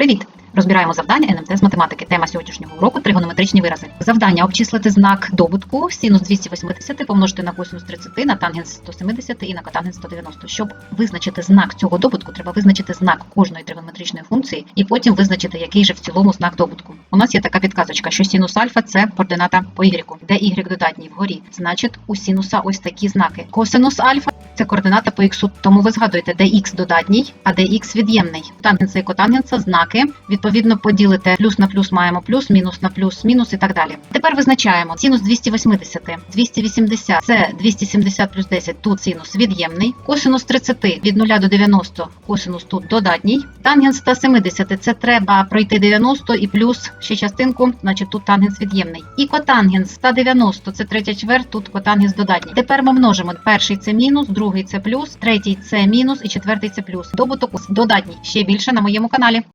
Привіт! Розбираємо завдання НМТ з математики. Тема сьогоднішнього уроку тригонометричні вирази. Завдання обчислити знак добутку синус 280 помножити на косинус 30 на тангенс 170 і на котангенс 190. Щоб визначити знак цього добутку, треба визначити знак кожної тригонометричної функції і потім визначити, який же в цілому знак добутку. У нас є така підказочка, що синус альфа це координата по y, де y додатній вгорі. Значить, у синуса ось такі знаки. Косинус альфа це координата по х, тому ви згадуєте, де х додатній, а де х від'ємний. Тангенса і котангенса знаки. Відповідно, поділите плюс на плюс маємо плюс, мінус на плюс, мінус і так далі. Тепер визначаємо синус 280. 280 це 270 плюс 10, тут синус від'ємний. Косинус 30 від 0 до 90, косинус тут додатній. Тангенс 170 це треба пройти 90 і плюс ще частинку, значить тут тангенс від'ємний. І котангенс 190 це третя чверть, тут котангенс додатній. Тепер ми множимо. Перший це мінус, другий це плюс, третій це мінус і четвертий це плюс. Добуток додатній. Ще більше на моєму каналі.